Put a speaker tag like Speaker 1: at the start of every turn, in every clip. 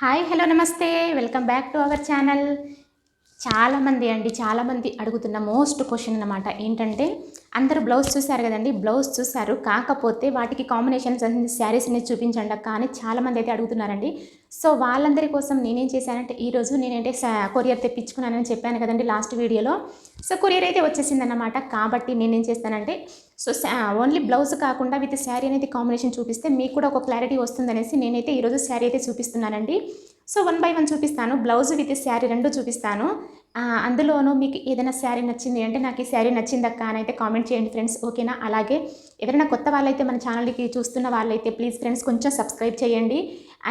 Speaker 1: Hi hello నమస్తే. Welcome back to our channel. చాలామంది అండి చాలామంది అడుగుతున్న మోస్ట్ క్వశ్చన్ అన్నమాట ఏంటంటే అందరూ బ్లౌజ్ చూశారు కదండి బ్లౌజ్ చూశారు. కాకపోతే వాటికి కాంబినేషన్స్ అన్ని శారీస్ అనేది చూపించండి అక్క అని చాలామంది అయితే అడుగుతున్నారండి. సో వాళ్ళందరి కోసం నేనేం చేశానంటే ఈరోజు నేనంటే కొరియర్ తెప్పించుకున్నానని చెప్పాను కదండి లాస్ట్ వీడియోలో. సో కొరియర్ అయితే వచ్చేసిందన్నమాట కాబట్టి నేనేం చేస్తానంటే సో ఓన్లీ బ్లౌజ్ కాకుండా విత్ శారీ అనేది కాంబినేషన్ చూపిస్తే మీకు కూడా ఒక క్లారిటీ వస్తుందనేసి నేనైతే ఈరోజు శారీ అయితే చూపిస్తున్నానండి. సో వన్ బై వన్ చూపిస్తాను. బ్లౌజ్ విత్ శారీ రెండు చూపిస్తాను. అందులోనూ మీకు ఏదైనా శారీ నచ్చింది అంటే నాకు ఈ శారీ నచ్చిందక్క అని అయితే కామెంట్ చేయండి ఫ్రెండ్స్ ఓకేనా? అలాగే ఎవరైనా కొత్త వాళ్ళైతే మన ఛానల్కి చూస్తున్న వాళ్ళైతే ప్లీజ్ ఫ్రెండ్స్ కొంచెం సబ్స్క్రైబ్ చేయండి.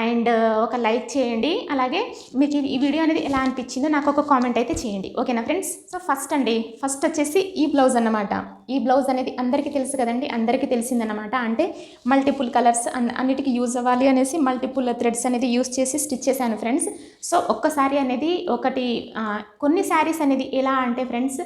Speaker 1: అండ్ uh, ఒక లైక్ చేయండి. అలాగే మీకు ఈ వీడియో అనేది ఎలా అనిపించిందో నాకు ఒక కామెంట్ అయితే చేయండి. ఓకేనా ఫ్రెండ్స్? సో ఫస్ట్ అండి ఫస్ట్ వచ్చేసి ఈ బ్లౌజ్ అనమాట ఈ బ్లౌజ్ అనేది అందరికీ తెలుసు కదండి అందరికీ తెలిసిందన్నమాట. అంటే మల్టిపుల్ కలర్స్ అన్నిటికీ యూజ్ అవ్వాలి అనేసి మల్టిపుల్ థ్రెడ్స్ అనేది యూజ్ చేసి స్టిచ్ చేశాను ఫ్రెండ్స్. సో ఒక్క శారీ అనేది ఒకటి కొన్ని శారీస్ అనేది ఎలా అంటే ఫ్రెండ్స్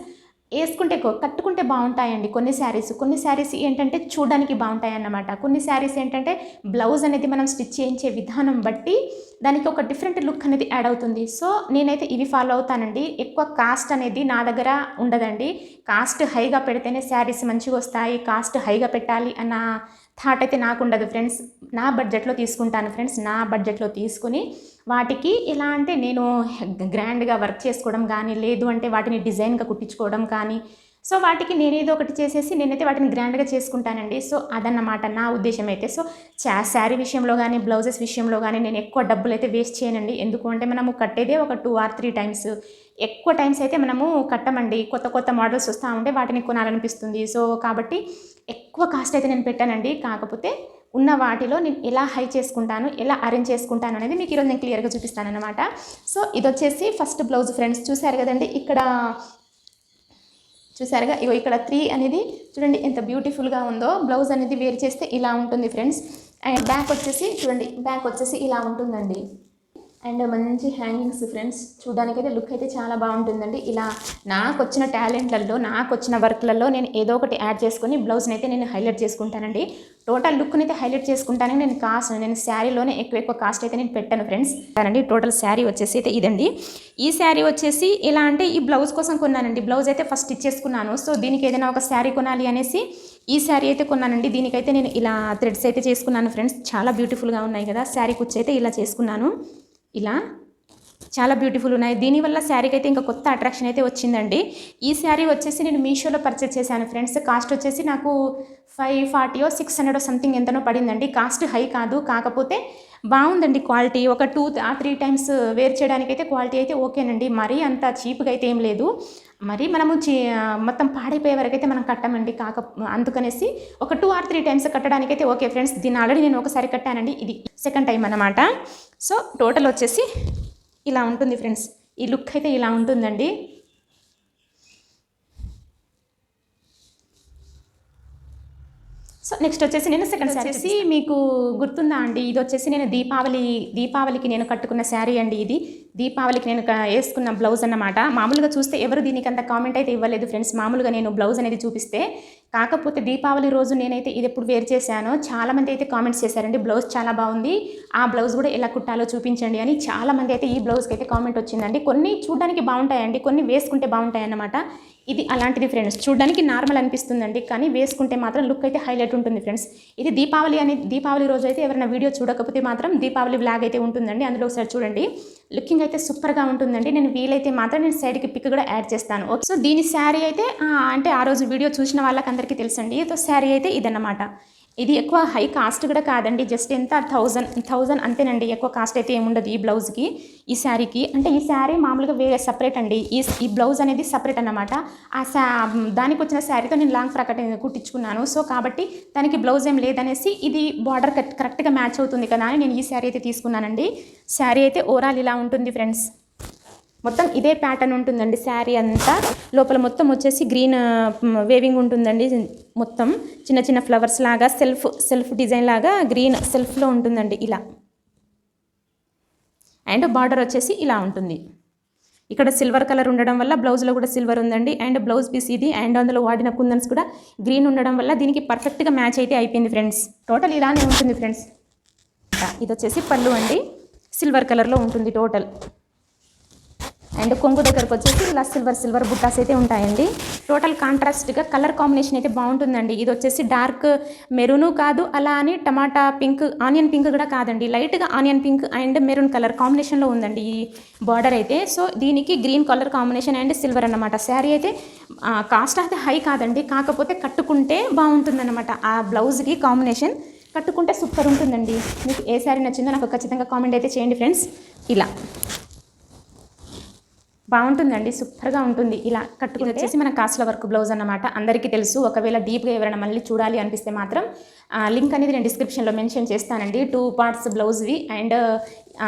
Speaker 1: వేసుకుంటే కట్టుకుంటే బాగుంటాయండి కొన్ని శారీస్. కొన్ని శారీస్ ఏంటంటే చూడడానికి బాగుంటాయి అన్నమాట కొన్ని శారీస్ ఏంటంటే బ్లౌజ్ అనేది మనం స్టిచ్ చేయించే విధానం బట్టి దానికి ఒక డిఫరెంట్ లుక్ అనేది యాడ్ అవుతుంది. సో నేనైతే ఇవి ఫాలో అవుతానండి. ఎక్కువ కాస్ట్ అనేది నా దగ్గర ఉండదండి. కాస్ట్ హైగా పెడితేనే శారీస్ మంచిగా వస్తాయి. కాస్ట్ హైగా పెట్టాలి అన్న థాట్ అయితే నాకు ఉండదు ఫ్రెండ్స్. నా బడ్జెట్లో తీసుకుంటాను ఫ్రెండ్స్. నా బడ్జెట్లో తీసుకుని వాటికి ఎలా అంటే నేను గ్రాండ్గా వర్క్ చేసుకోవడం కానీ లేదు అంటే వాటిని డిజైన్గా కుట్టించుకోవడం కానీ సో వాటికి నేనేదో ఒకటి చేసేసి నేనైతే వాటిని గ్రాండ్గా చేసుకుంటానండి. సో అదన్నమాట నా ఉద్దేశం అయితే సో చా శారీ విషయంలో కానీ బ్లౌజెస్ విషయంలో కానీ నేను ఎక్కువ డబ్బులు అయితే వేస్ట్ చేయనండి. ఎందుకంటే మనము కట్టేదే ఒక టూ ఆర్ త్రీ టైమ్స్. ఎక్కువ టైమ్స్ అయితే మనము కట్టమండి. కొత్త కొత్త మోడల్స్ వస్తూ ఉంటే వాటిని కొనాలనిపిస్తుంది. సో కాబట్టి ఎక్కువ కాస్ట్ అయితే నేను పెట్టానండి. కాకపోతే ఉన్న వాటిలో నేను ఎలా హై చేసుకుంటాను ఎలా అరేంజ్ చేసుకుంటాను అనేది మీకు ఈరోజు నేను క్లియర్గా చూపిస్తాను అనమాట సో ఇది వచ్చేసి ఫస్ట్ బ్లౌజ్ ఫ్రెండ్స్ చూసారు కదండి. ఇక్కడ చూసారుగా ఇగో ఇక్కడ త్రీ అనేది చూడండి ఎంత బ్యూటిఫుల్గా ఉందో. బ్లౌజ్ అనేది వేర్ చేస్తే ఇలా ఉంటుంది ఫ్రెండ్స్ అండ్ బ్యాక్ వచ్చేసి చూడండి బ్యాక్ వచ్చేసి ఇలా ఉంటుందండి. అండ్ మంచి హ్యాంగింగ్స్ ఫ్రెండ్స్. చూడడానికైతే లుక్ అయితే చాలా బాగుంటుందండి. ఇలా నాకు వచ్చిన టాలెంట్లలో నాకు వచ్చిన వర్క్లలో నేను ఏదో ఒకటి యాడ్ చేసుకొని బ్లౌజ్ని అయితే నేను హైలైట్ చేసుకుంటానండి. టోటల్ లుక్ని అయితే హైలైట్ చేసుకుంటానని నేను కాస్ట్ నేను శారీలోనే ఎక్కువ ఎక్కువ కాస్ట్ అయితే నేను పెట్టాను ఫ్రెండ్స్. అండి టోటల్ శారీ వచ్చేసి అయితే ఇదండి. ఈ శారీ వచ్చేసి ఎలా అంటే ఈ బ్లౌజ్ కోసం కొన్నానండి. బ్లౌజ్ అయితే ఫస్ట్ ఇచ్చేసుకున్నాను సో దీనికి ఏదైనా ఒక శారీ కొనాలి అనేసి ఈ శారీ అయితే కొన్నానండి. దీనికైతే నేను ఇలా థ్రెడ్స్ అయితే చేసుకున్నాను ఫ్రెండ్స్. చాలా బ్యూటిఫుల్గా ఉన్నాయి కదా. శారీ కుచ్చి అయితే ఇలా చేసుకున్నాను. ఇలా చాలా బ్యూటిఫుల్ ఉన్నాయి. దీనివల్ల శారీకి అయితే ఇంకా కొత్త అట్రాక్షన్ అయితే వచ్చిందండి. ఈ శారీ వచ్చేసి నేను మీషోలో పర్చేస్ చేశాను ఫ్రెండ్స్ కాస్ట్ వచ్చేసి నాకు ఫైవ్ ఫార్టీయో సిక్స్ హండ్రెడ్ సంథింగ్ ఎంతనో పడిందండి. కాస్ట్ హై కాదు. కాకపోతే బాగుందండి క్వాలిటీ ఒక టూ ఆ త్రీ టైమ్స్ వేర్ చేయడానికి అయితే క్వాలిటీ అయితే ఓకేనండి. మరీ అంత చీప్గా అయితే ఏం లేదు. మరి మనము మొత్తం పాడైపోయే వరకు అయితే మనం కట్టమండి. కాక అందుకనేసి ఒక టూ ఆర్ త్రీ టైమ్స్ కట్టడానికి అయితే ఓకే ఫ్రెండ్స్ దీన్ని ఆల్రెడీ నేను ఒకసారి కట్టానండి. ఇది సెకండ్ టైం అన్నమాట. సో టోటల్ వచ్చేసి ఇలా ఉంటుంది ఫ్రెండ్స్. ఈ లుక్ అయితే ఇలా ఉంటుందండి. సో నెక్స్ట్ వచ్చేసి నేను సెకండ్ శారీ వచ్చేసి మీకు గుర్తుందా అండి? ఇది వచ్చేసి నేను దీపావళి దీపావళికి నేను కట్టుకున్న శారీ అండి ఇది. దీపావళికి నేను వేసుకున్న బ్లౌజ్ అన్నమాట. మామూలుగా చూస్తే ఎవరు దీనికి అంత కామెంట్ అయితే ఇవ్వలేదు ఫ్రెండ్స్ మామూలుగా నేను బ్లౌజ్ అనేది చూపిస్తే. కాకపోతే దీపావళి రోజు నేనైతే ఇది ఎప్పుడు వేర్ చేశానో చాలామంది అయితే కామెంట్స్ చేశారండి బ్లౌజ్ చాలా బాగుంది. ఆ బ్లౌజ్ కూడా ఎలా కుట్టాలో చూపించండి అని చాలామంది అయితే ఈ బ్లౌజ్కి అయితే కామెంట్ వచ్చిందండి. కొన్ని చూడడానికి బాగుంటాయండి కొన్ని వేసుకుంటే బాగుంటాయి అన్నమాట ఇది అలాంటిది ఫ్రెండ్స్ చూడడానికి నార్మల్ అనిపిస్తుందండి కానీ వేసుకుంటే మాత్రం లుక్ అయితే హైలైట్ ఉంటుంది ఫ్రెండ్స్ ఇది దీపావళి అని దీపావళి రోజు అయితే ఎవరైనా వీడియో చూడకపోతే మాత్రం దీపావళి బ్లాగ్ అయితే ఉంటుందండి. అందులో ఒకసారి చూడండి. లుకింగ్ అయితే సూపర్గా ఉంటుందండి. నేను వీలైతే మాత్రం నేను సైడ్కి పిక్ కూడా యాడ్ చేస్తాను. ఓకే. సో దీని శారీ అయితే అంటే ఆ రోజు వీడియో చూసిన వాళ్ళకి అందరికీ తెలుసండి. సో శారీ అయితే ఇదన్నమాట. ఇది ఎక్కువ హై కాస్ట్ కూడా కాదండి. జస్ట్ ఎంత? థౌజండ్ థౌజండ్ అంతేనండి. ఎక్కువ కాస్ట్ అయితే ఏముండదు ఈ బ్లౌజ్కి ఈ శారీకి. అంటే ఈ శారీ మామూలుగా వేరే సపరేట్ అండి. ఈ ఈ బ్లౌజ్ అనేది సపరేట్ అన్నమాట. ఆ శా దానికి వచ్చిన శారీతో నేను లాంగ్ ఫ్రాక్ కుట్టించుకున్నాను. సో కాబట్టి దానికి బ్లౌజ్ ఏం లేదనేసి ఇది బార్డర్ కరెక్ట్గా మ్యాచ్ అవుతుంది కదా అని నేను ఈ శారీ అయితే తీసుకున్నానండి. శారీ అయితే ఓవరాల్ ఇలా ఉంటుంది ఫ్రెండ్స్. మొత్తం ఇదే ప్యాటర్న్ ఉంటుందండి. శారీ అంతా లోపల మొత్తం వచ్చేసి గ్రీన్ వేవింగ్ ఉంటుందండి. మొత్తం చిన్న చిన్న ఫ్లవర్స్ లాగా సెల్ఫ్ సెల్ఫ్ డిజైన్ లాగా గ్రీన్ సెల్ఫ్లో ఉంటుందండి ఇలా. అండ్ బార్డర్ వచ్చేసి ఇలా ఉంటుంది. ఇక్కడ సిల్వర్ కలర్ ఉండడం వల్ల బ్లౌజ్లో కూడా సిల్వర్ ఉందండి. అండ్ బ్లౌజ్ పీస్ ఇది. అండ్ అందులో వాడిన కుందన్స్ కూడా గ్రీన్ ఉండడం వల్ల దీనికి పర్ఫెక్ట్గా మ్యాచ్ అయితే అయిపోయింది ఫ్రెండ్స్. టోటల్ ఇలానే ఉంటుంది ఫ్రెండ్స్. ఇది వచ్చేసి పళ్ళు అండి. సిల్వర్ కలర్లో ఉంటుంది టోటల్. అండ్ కొంగు దగ్గరకు వచ్చేసి ఇలా సిల్వర్ సిల్వర్ బుట్టాస్ అయితే ఉంటాయండి. టోటల్ కాంట్రాస్ట్గా కలర్ కాంబినేషన్ అయితే బాగుంటుందండి. ఇది వచ్చేసి డార్క్ మెరూను కాదు అలా అని టమాటా పింక్ ఆనియన్ పింక్ కూడా కాదండి. లైట్గా onion pink and maroon colour కాంబినేషన్లో ఉందండి ఈ బార్డర్ అయితే. సో దీనికి green colour combination and silver అన్నమాట. శారీ అయితే కాస్ట్ అయితే హై కాదండి. కాకపోతే కట్టుకుంటే బాగుంటుందన్నమాట ఆ బ్లౌజ్కి కాంబినేషన్. కట్టుకుంటే సూపర్ ఉంటుందండి. మీకు ఏ శారీ నచ్చిందో నాకు ఖచ్చితంగా కామెంట్ అయితే చేయండి ఫ్రెండ్స్. ఇలా. బాగుంటుందండి సూపర్గా ఉంటుంది. ఇలా కట్టుకుని వచ్చేసి మన కాస్ట్ల వర్క్ బ్లౌజ్ అన్నమాట. అందరికీ తెలుసు. ఒకవేళ డీప్గా ఎవరైనా మళ్ళీ చూడాలి అనిపిస్తే మాత్రం లింక్ అనేది నేను డిస్క్రిప్షన్లో మెన్షన్ చేస్తానండి. టూ పార్ట్స్ బ్లౌజ్వి అండ్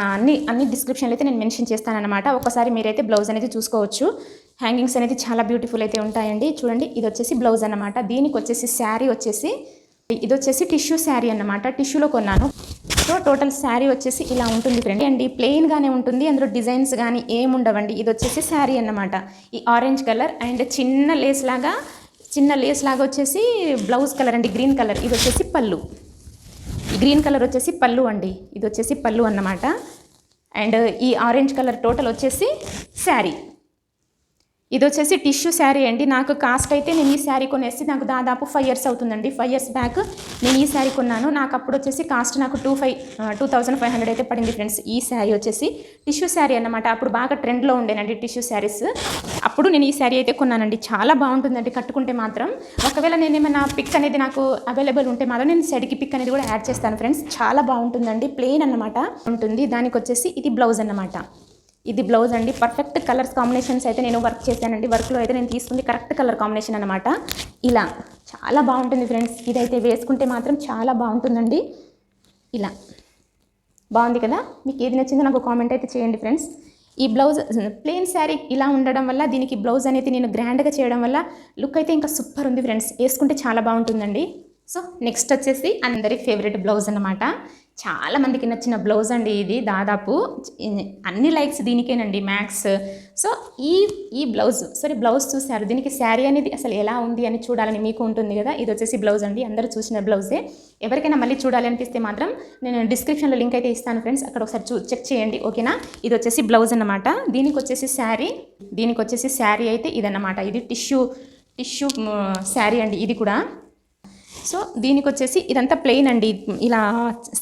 Speaker 1: అన్ని అన్ని డిస్క్రిప్షన్లో అయితే నేను మెన్షన్ చేస్తానన్నమాట. ఒకసారి మీరైతే బ్లౌజ్ అనేది చూసుకోవచ్చు. హ్యాంగింగ్స్ అనేది చాలా బ్యూటిఫుల్ అయితే ఉంటాయండి. చూడండి ఇది వచ్చేసి బ్లౌజ్ అనమాట దీనికి వచ్చేసి శారీ వచ్చేసి ఇది వచ్చేసి టిష్యూ శారీ అన్నమాట. టిష్యూలో కొన్నాను. సో టోటల్ శారీ వచ్చేసి ఇలా ఉంటుంది ఫ్రెండ్ అండి ప్లెయిన్గానే ఉంటుంది. అందులో డిజైన్స్ కానీ ఏముండవండి. ఇది వచ్చేసి శారీ అన్నమాట. ఈ ఆరెంజ్ కలర్ అండ్ చిన్న లేస్ లాగా చిన్న లేస్ లాగా వచ్చేసి బ్లౌజ్ కలర్ అండి. Green colour. ఇది వచ్చేసి పళ్ళు. ఈ గ్రీన్ కలర్ వచ్చేసి పళ్ళు అండి. ఇది వచ్చేసి పళ్ళు అన్నమాట. అండ్ ఈ ఆరెంజ్ కలర్ టోటల్ వచ్చేసి శారీ. ఇది వచ్చేసి టిష్యూ శారీ అండి. నాకు కాస్ట్ అయితే నేను ఈ శారీ కొనేసి నాకు దాదాపు ఫైవ్ ఇయర్స్ అవుతుందండి. ఫైవ్ ఇయర్స్ బ్యాక్ నేను ఈ శారీ కొన్నాను. నాకు అప్పుడు వచ్చేసి కాస్ట్ నాకు two five two thousand five hundred అయితే పడింది ఫ్రెండ్స్ ఈ శారీ వచ్చేసి టిష్యూ శారీ అన్నమాట. అప్పుడు బాగా ట్రెండ్లో ఉండేనండి టిష్యూ శారీస్. అప్పుడు నేను ఈ శారీ అయితే కొన్నానండి. చాలా బాగుంటుందండి కట్టుకుంటే మాత్రం. ఒకవేళ నేను ఏమైనా పిక్ అనేది నాకు అవైలబుల్ ఉంటే మాత్రం నేను సెడికి పిక్ అనేది కూడా యాడ్ చేస్తాను ఫ్రెండ్స్ చాలా బాగుంటుందండి. ప్లెయిన్ అన్నమాట. ఉంటుంది. దానికి వచ్చేసి ఇది బ్లౌజ్ అన్నమాట. ఇది బ్లౌజ్ అండి. పర్ఫెక్ట్ కలర్స్ కాంబినేషన్స్ అయితే నేను వర్క్ చేశానండి. వర్క్లో అయితే నేను తీసుకుంది కరెక్ట్ కలర్ కాంబినేషన్ అనమాట ఇలా చాలా బాగుంటుంది ఫ్రెండ్స్ ఇదైతే వేసుకుంటే మాత్రం చాలా బాగుంటుందండి. ఇలా బాగుంది కదా? మీకు ఏది నచ్చిందో నాకు కామెంట్ అయితే చేయండి ఫ్రెండ్స్ ఈ బ్లౌజ్ ప్లెయిన్ శారీ ఇలా ఉండడం వల్ల దీనికి బ్లౌజ్ అనేది నేను గ్రాండ్గా చేయడం వల్ల లుక్ అయితే ఇంకా సూపర్ ఉంది ఫ్రెండ్స్ వేసుకుంటే చాలా బాగుంటుందండి. సో నెక్స్ట్ వచ్చేసి అందరి ఫేవరెట్ బ్లౌజ్ అనమాట చాలా మందికి నచ్చిన బ్లౌజ్ అండి ఇది దాదాపు అన్ని లైక్స్ దీనికేనండి మ్యాక్స్. సో ఈ ఈ బ్లౌజ్ సరే బ్లౌజ్ చూసారు దీనికి శారీ అనేది అసలు ఎలా ఉంది అని చూడాలని మీకు ఉంటుంది కదా? ఇది వచ్చేసి బ్లౌజ్ అండి అందరూ చూసిన బ్లౌజే. ఎవరికైనా మళ్ళీ చూడాలి అనిపిస్తే మాత్రం నేను డిస్క్రిప్షన్లో లింక్ అయితే ఇస్తాను ఫ్రెండ్స్ అక్కడ ఒకసారి చూ చెక్ చేయండి ఓకేనా? ఇది వచ్చేసి బ్లౌజ్ అన్నమాట. దీనికి వచ్చేసి శారీ దీనికి వచ్చేసి శారీ అయితే ఇదన్నమాట. ఇది టిష్యూ టిష్యూ శారీ అండి ఇది కూడా. సో దీనికి వచ్చేసి ఇదంతా ప్లెయిన్ అండి. ఇలా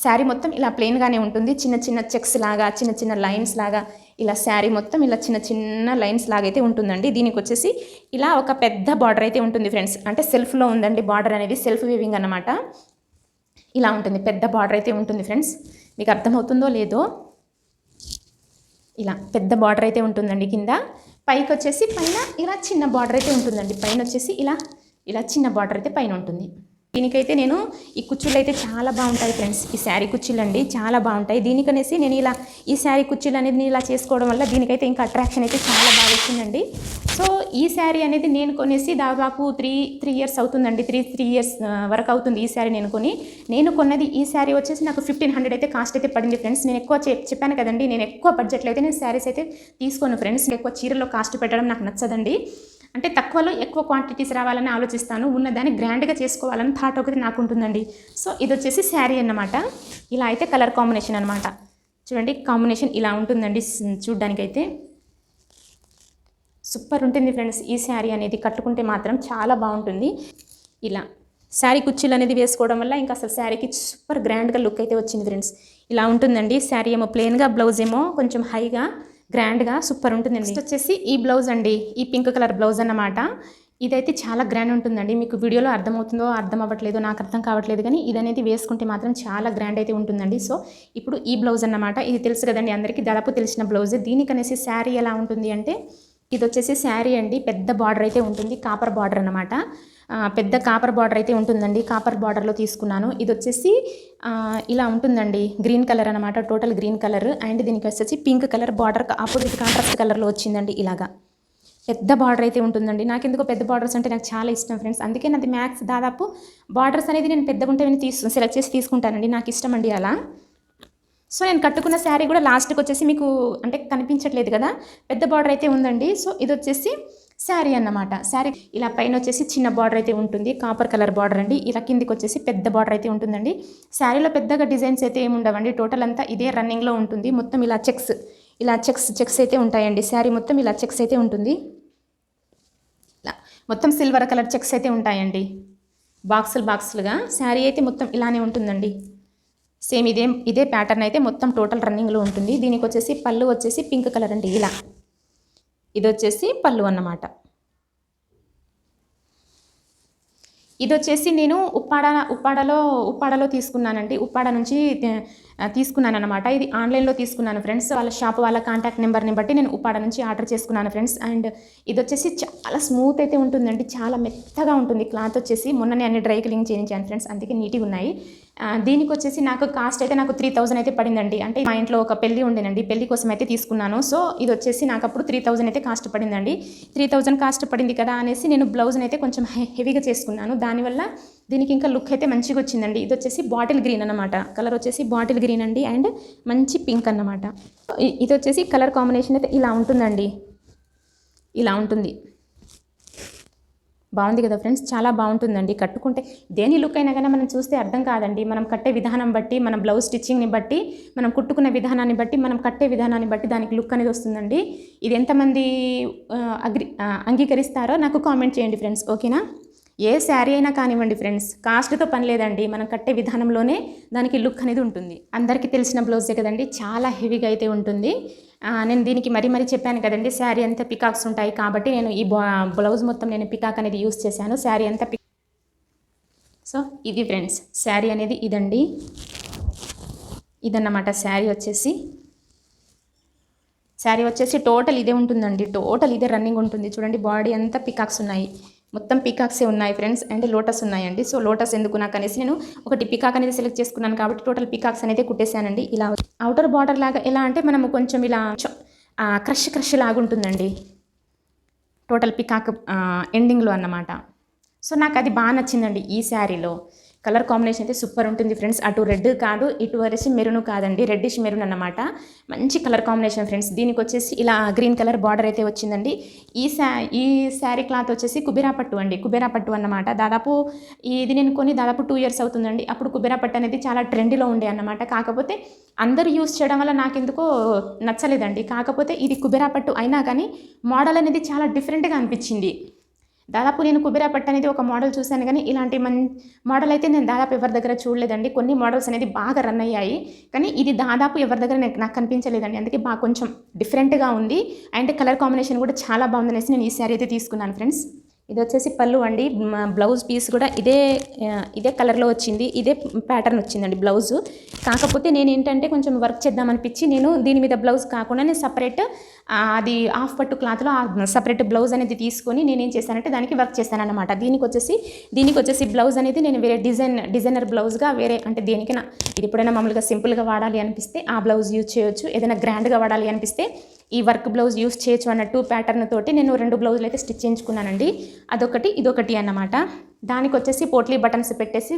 Speaker 1: శారీ మొత్తం ఇలా ప్లెయిన్గానే ఉంటుంది. చిన్న చిన్న చెక్స్ లాగా చిన్న చిన్న లైన్స్ లాగా ఇలా శారీ మొత్తం ఇలా చిన్న చిన్న లైన్స్ లాగా అయితే ఉంటుందండి. దీనికి వచ్చేసి ఇలా ఒక పెద్ద బార్డర్ అయితే ఉంటుంది ఫ్రెండ్స్. అంటే సెల్ఫ్లో ఉందండి బార్డర్ అనేది సెల్ఫ్ వీవింగ్ అన్నమాట. ఇలా ఉంటుంది పెద్ద బార్డర్ అయితే ఉంటుంది ఫ్రెండ్స్. మీకు అర్థమవుతుందో లేదో? ఇలా పెద్ద బార్డర్ అయితే ఉంటుందండి కింద. పైకి వచ్చేసి పైన ఇలా చిన్న బార్డర్ అయితే ఉంటుందండి. పైన వచ్చేసి ఇలా ఇలా చిన్న బార్డర్ అయితే పైన ఉంటుంది. దీనికైతే నేను ఈ కుచ్చులు అయితే చాలా బాగుంటాయి ఫ్రెండ్స్. ఈ శారీ కుచ్చులు అండి చాలా బాగుంటాయి. దీనికనేసి నేను ఇలా ఈ శారీ కుచ్చులు అనేది నేను ఇలా చేసుకోవడం వల్ల దీనికైతే ఇంకా అట్రాక్షన్ అయితే చాలా బాగా వచ్చిందండి. సో ఈ శారీ అనేది నేను కొనేసి దాదాపు త్రీ త్రీ ఇయర్స్ అవుతుందండి. త్రీ త్రీ ఇయర్స్ వరకు అవుతుంది ఈ శారీ నేను కొని. నేను కొన్నది ఈ శారీ వచ్చేసి నాకు ఫిఫ్టీన్ హండ్రెడ్ అయితే కాస్ట్ అయితే పడింది ఫ్రెండ్స్. నేను ఎక్కువ చెప్పాను కదండి. నేను ఎక్కువ బడ్జెట్లో అయితే నేను శారీస్ అయితే తీసుకోను ఫ్రెండ్స్. ఎక్కువ చీరలో కాస్ట్ పెట్టడం నాకు నచ్చదండి. అంటే తక్కువలో ఎక్కువ క్వాంటిటీస్ రావాలని ఆలోచిస్తాను. ఉన్నదాన్ని గ్రాండ్గా చేసుకోవాలని థాట్ ఒకటి నాకు ఉంటుందండి సో ఇది వచ్చేసి శారీ అన్నమాట. ఇలా అయితే కలర్ కాంబినేషన్ అనమాట చూడండి కాంబినేషన్ ఇలా ఉంటుందండి. చూడ్డానికైతే. సూపర్ ఉంటుంది ఫ్రెండ్స్. ఈ శారీ అనేది కట్టుకుంటే మాత్రం చాలా బాగుంటుంది. ఇలా శారీ కుర్చీలు అనేది వేసుకోవడం వల్ల ఇంకా అసలు శారీకి సూపర్ గ్రాండ్గా లుక్ అయితే వచ్చింది ఫ్రెండ్స్. ఇలా ఉంటుందండి. శారీ ఏమో ప్లెయిన్గా బ్లౌజ్ ఏమో కొంచెం హైగా గ్రాండ్గా సూపర్ ఉంటుందండి నెక్స్ట్ వచ్చేసి ఈ బ్లౌజ్ అండి. ఈ పింక్ కలర్ బ్లౌజ్ అన్నమాట. ఇదైతే చాలా గ్రాండ్ ఉంటుందండి. మీకు వీడియోలో అర్థమవుతుందో అర్థం అవ్వట్లేదో నాకు అర్థం కావట్లేదు కానీ ఇది అనేది వేసుకుంటే మాత్రం చాలా గ్రాండ్ అయితే ఉంటుందండి. సో ఇప్పుడు ఈ బ్లౌజ్ అన్నమాట. ఇది తెలుసు కదండి అందరికీ దాదాపు తెలిసిన బ్లౌజ్. దీనికనేసి శారీ ఎలా ఉంటుంది అంటే ఇది వచ్చేసి శారీ అండి. పెద్ద బార్డర్ అయితే ఉంటుంది. కాపర్ బార్డర్ అనమాట పెద్ద కాపర్ బార్డర్ అయితే ఉంటుందండి. కాపర్ బార్డర్లో తీసుకున్నాను. ఇది వచ్చేసి ఇలా ఉంటుందండి. గ్రీన్ కలర్ అనమాట టోటల్ గ్రీన్ కలర్. అండ్ దీనికి వచ్చేసి pink colour border opposite contrast కలర్లో వచ్చిందండి ఇలాగా. పెద్ద బార్డర్ అయితే ఉంటుందండి. నాకు ఎందుకో పెద్ద బార్డర్స్ అంటే నాకు చాలా ఇష్టం ఫ్రెండ్స్. అందుకే నాది మ్యాక్స్ దాదాపు బార్డర్స్ అనేది నేను పెద్దగా ఉంటే తీసు సెలెక్ట్ చేసి తీసుకుంటానండి. నాకు ఇష్టం అండి అలా. సో నేను కట్టుకున్న శారీ కూడా లాస్ట్కి వచ్చేసి మీకు అంటే కనిపించట్లేదు కదా. పెద్ద బార్డర్ అయితే ఉందండి. సో ఇది వచ్చేసి శారీ అన్నమాట. శారీ ఇలా పైన వచ్చేసి చిన్న బార్డర్ అయితే ఉంటుంది. కాపర్ కలర్ బార్డర్ అండి. ఇలా కిందికి వచ్చేసి పెద్ద బార్డర్ అయితే ఉంటుందండి. శారీలో పెద్దగా డిజైన్స్ అయితే ఏమి ఉండవండి టోటల్ అంతా ఇదే రన్నింగ్లో ఉంటుంది. మొత్తం ఇలా చెక్స్ ఇలా చెక్స్ చెక్స్ అయితే ఉంటాయండి. శారీ మొత్తం ఇలా చెక్స్ అయితే ఉంటుంది. ఇలా మొత్తం సిల్వర్ కలర్ చెక్స్ అయితే ఉంటాయండి. బాక్సులు బాక్సులుగా శారీ అయితే మొత్తం ఇలానే ఉంటుందండి. సేమ్ ఇదే ఇదే ప్యాటర్న్ అయితే మొత్తం టోటల్ రన్నింగ్లో ఉంటుంది. దీనికి వచ్చేసి పళ్ళు వచ్చేసి పింక్ కలర్ అండి. ఇలా ఇది వచ్చేసి పళ్ళు అన్నమాట. ఇది వచ్చేసి నేను ఉప్పాడ ఉప్పాడలో ఉప్పాడలో తీసుకున్నానండి. ఉప్పాడ నుంచి తీసుకున్నాను అనమాట ఇది ఆన్లైన్లో తీసుకున్నాను ఫ్రెండ్స్. వాళ్ళ షాప్ వాళ్ళ కాంటాక్ట్ నెంబర్ని బట్టి నేను ఉప్పాడ నుంచి ఆర్డర్ చేసుకున్నాను ఫ్రెండ్స్. అండ్ ఇది వచ్చేసి చాలా స్మూత్ అయితే ఉంటుందండి. చాలా మెత్తగా ఉంటుంది. క్లాత్ వచ్చేసి మొన్ననే అన్ని డ్రై క్లీన్ చేయించాను ఫ్రెండ్స్. అందుకే నీట్గా ఉన్నాయి. దీనికి వచ్చేసి నాకు కాస్ట్ అయితే నాకు త్రీ థౌసండ్ అయితే పడిందండి. అంటే మా ఇంట్లో ఒక పెళ్ళి ఉండేనండి. పెళ్ళి కోసం అయితే తీసుకున్నాను. సో ఇది వచ్చేసి నాకు అప్పుడు త్రీ థౌసండ్ అయితే కాస్ట్ పడిందండి. త్రీ థౌసండ్ కాస్ట్ పడింది కదా అనేసి నేను బ్లౌజ్ని అయితే కొంచెం హె- హెవీగా చేసుకున్నాను. దానివల్ల దీనికి ఇంకా లుక్ అయితే మంచిగా వచ్చిందండి. ఇది వచ్చేసి బాటిల్ గ్రీన్ అన్నమాట. కలర్ వచ్చేసి బాటిల్ గ్రీన్ అండి. అండ్ మంచి పింక్ అన్నమాట. ఇది వచ్చేసి కలర్ కాంబినేషన్ అయితే ఇలా ఉంటుందండి. ఇలా ఉంటుంది. బాగుంది కదా ఫ్రెండ్స్? చాలా బాగుంటుందండి. కట్టుకుంటే దేని లుక్ అయినా కానీ మనం చూస్తే అర్థం కాదండి. మనం కట్టే విధానం బట్టి మనం బ్లౌజ్ స్టిచ్చింగ్ని బట్టి మనం కుట్టుకున్న విధానాన్ని బట్టి మనం కట్టే విధానాన్ని బట్టి దానికి లుక్ అనేది వస్తుందండి. ఇది ఎంతమంది అగ్రి అంగీకరిస్తారో నాకు కామెంట్ చేయండి ఫ్రెండ్స్. ఓకేనా? ఏ శారీ అయినా కానివ్వండి ఫ్రెండ్స్ కాస్ట్తో పని లేదండి. మనం కట్టే విధానంలోనే దానికి లుక్ అనేది ఉంటుంది. అందరికీ తెలిసిన బ్లౌజే కదండి? చాలా హెవీగా అయితే ఉంటుంది. నేను దీనికి మరీ మరీ చెప్పాను కదండి శారీ అంతా పికాక్స్ ఉంటాయి కాబట్టి నేను ఈ బ్లౌజ్ మొత్తం నేను పికాక్ అనేది యూస్ చేశాను శారీ అంతా పిక్ సో ఇది ఫ్రెండ్స్ శారీ అనేది ఇదండి. ఇదన్నమాట శారీ వచ్చేసి. శారీ వచ్చేసి టోటల్ ఇదే ఉంటుందండి టోటల్ ఇదే రన్నింగ్ ఉంటుంది చూడండి బాడీ అంతా పికాక్స్ ఉన్నాయి. మొత్తం పీకాక్సే ఉన్నాయి ఫ్రెండ్స్. అండ్ లోటస్ ఉన్నాయండి. సో లోటస్ ఎందుకు నాకు అనేసి నేను ఒకటి పికాక్ అనేది సెలెక్ట్ చేసుకున్నాను కాబట్టి టోటల్ పికాక్స్ అనేది కుట్టేశానండి. ఇలా అవుటర్ బార్డర్ లాగా ఎలా అంటే మనము కొంచెం ఇలా క్రష్ క్రష్ లాగా ఉంటుందండి టోటల్ పికాక్ ఎండింగ్లో అన్నమాట. సో నాకు అది బాగా నచ్చిందండి ఈ శారీలో. కలర్ కాంబినేషన్ అయితే సూపర్ ఉంటుంది ఫ్రెండ్స్. అటు రెడ్ కాదు ఇటు వరసి మెరూన్ కాదండి. రెడ్డిష్ మెరూన్ అన్నమాట. మంచి కలర్ కాంబినేషన్ ఫ్రెండ్స్. దీనికి వచ్చేసి ఇలా గ్రీన్ కలర్ బార్డర్ అయితే వచ్చిందండి. ఈ శా ఈ శారీ క్లాత్ వచ్చేసి కుబేరా పట్టు అండి. కుబేరా పట్టు అన్నమాట. దాదాపు ఇది నేను కొని దాదాపు టూ ఇయర్స్ అవుతుందండి. అప్పుడు కుబేరా పట్టు అనేది చాలా ట్రెండ్లో ఉండే అన్నమాట. కాకపోతే అందరూ యూస్ చేయడం వల్ల నాకెందుకో నచ్చలేదండి. కాకపోతే ఇది కుబేరా పట్టు అయినా కానీ మోడల్ అనేది చాలా డిఫరెంట్గా అనిపించింది. దాదాపు నేను కుబేరా పట్టు అనేది ఒక మోడల్ చూశాను కానీ ఇలాంటి మన్ మోడల్ అయితే నేను దాదాపు ఎవరి దగ్గర చూడలేదండి. కొన్ని మోడల్స్ అనేది బాగా రన్ అయ్యాయి. కానీ ఇది దాదాపు ఎవరి దగ్గర నాకు నాకు కనిపించలేదండి. అందుకే బాగా కొంచెం డిఫరెంట్గా ఉంది. అండ్ కలర్ కాంబినేషన్ కూడా చాలా బాగుంది అనేసి నేను ఈ శారీ అయితే తీసుకున్నాను ఫ్రెండ్స్. ఇది వచ్చేసి పళ్ళు అండి. బ్లౌజ్ పీస్ కూడా ఇదే ఇదే కలర్లో వచ్చింది. ఇదే ప్యాటర్న్ వచ్చిందండి బ్లౌజ్. కాకపోతే నేను ఏంటంటే కొంచెం వర్క్ చేద్దామనిపించి నేను దీని మీద బ్లౌజ్ కాకుండా నేను సపరేట్ అది హాఫ్ పట్టు క్లాత్లో సపరేట్ బ్లౌజ్ అనేది తీసుకొని నేను ఏం చేశానంటే దానికి వర్క్ చేశాను అనమాట దీనికి వచ్చేసి దీనికి వచ్చేసి బ్లౌజ్ అనేది నేను వేరే డిజైన్ డిజైనర్ బ్లౌజ్గా వేరే అంటే దేనికైనా ఇది ఎప్పుడైనా మామూలుగా సింపుల్గా వాడాలి అనిపిస్తే ఆ బ్లౌజ్ యూజ్ చేయొచ్చు. ఏదైనా గ్రాండ్గా వాడాలి అనిపిస్తే ఈ వర్క్ బ్లౌజ్ యూస్ చేయొచ్చు అన్నట్టు ప్యాటర్న్ తోటి నేను రెండు బ్లౌజులు అయితే స్టిచ్ చేయించుకున్నానండి. అదొకటి ఇదొకటి అన్నమాట. దానికి వచ్చేసి పోట్లీ బటన్స్ పెట్టేసి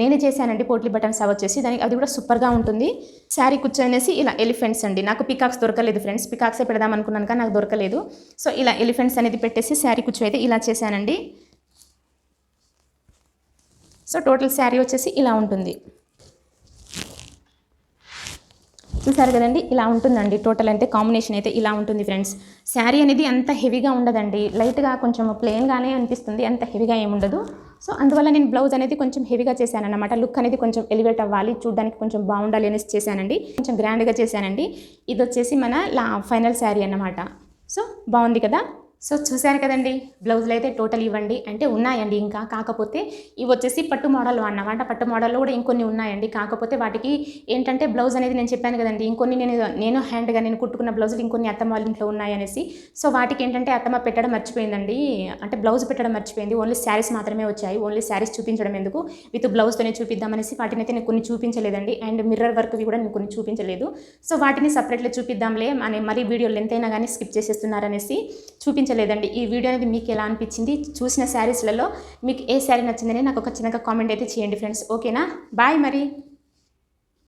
Speaker 1: నేనే చేశానండి పోట్లీ బటన్స్ అవి వచ్చేసి. దానికి అది కూడా సూపర్గా ఉంటుంది. శారీ కూర్చొనేసి ఇలా ఎలిఫెంట్స్ అండి. నాకు పికాక్స్ దొరకలేదు ఫ్రెండ్స్. పికాక్సే పెడదాం అనుకున్నాను కానీ నాకు దొరకలేదు. సో ఇలా ఎలిఫెంట్స్ అనేది పెట్టేసి శారీ కూర్చో అయితే ఇలా చేశానండి. సో టోటల్ శారీ వచ్చేసి ఇలా ఉంటుంది. చూసారు కదండి? ఇలా ఉంటుందండి. టోటల్ అంటే కాంబినేషన్ అయితే ఇలా ఉంటుంది ఫ్రెండ్స్ శారీ అనేది అంత హెవీగా ఉండదండి. లైట్గా కొంచెం ప్లెయిన్గానే అనిపిస్తుంది. అంత హెవీగా ఏముండదు సో అందువల్ల నేను బ్లౌజ్ అనేది కొంచెం హెవీగా చేశాను అనమాట లుక్ అనేది కొంచెం ఎలివేట్ అవ్వాలి. చూడడానికి కొంచెం బాగుండాలి అనేసి చేశానండి. కొంచెం గ్రాండ్గా చేశానండి. ఇది వచ్చేసి మన లా ఫైనల్ శారీ అన్నమాట. సో బాగుంది కదా? సో చూశారు కదండి బ్లౌజులు అయితే టోటల్ ఇవ్వండి. అంటే ఉన్నాయండి ఇంకా కాకపోతే ఇవి వచ్చేసి పట్టు మోడల్ అన్నమాట. పట్టు మోడల్లో కూడా ఇంకొన్ని ఉన్నాయండి. కాకపోతే వాటికి ఏంటంటే బ్లౌజ్ అనేది నేను చెప్పాను కదండి ఇంకొన్ని నేను నేను హ్యాండ్గా నేను కుట్టుకున్న బ్లౌజులు ఇంకొన్ని అత్తమ్మ వాళ్ళ ఇంట్లో ఉన్నాయనేసి. సో వాటికి ఏంటంటే అత్తమ్మ పెట్టడం మర్చిపోయిందండి. అంటే బ్లౌజ్ పెట్టడం మర్చిపోయింది. ఓన్లీ శారీస్ మాత్రమే వచ్చాయి. ఓన్లీ శారీస్ చూపించడం ఎందుకు? విత్ బ్లౌజ్తోనే చూపిద్దామనేసి వాటిని అయితే నేను కొన్ని చూపించలేదండి. అండ్ మిర్రర్ వర్క్వి కూడా నేను కొన్ని చూపించలేదు. సో వాటిని సపరేట్గా చూపిద్దాంలే. అని మరీ వీడియో లెంత్ అయినా కానీ స్కిప్ చేసేస్తున్నారనేసి లేదండి ఈ వీడియో అనేది మీకు ఎలా అనిపించింది? చూసిన శారీస్లలో మీకు ఏ శారీ నచ్చిందని నాకు ఒక చిన్నగా కామెంట్ అయితే చేయండి ఫ్రెండ్స్. ఓకేనా? బాయ్ మరి.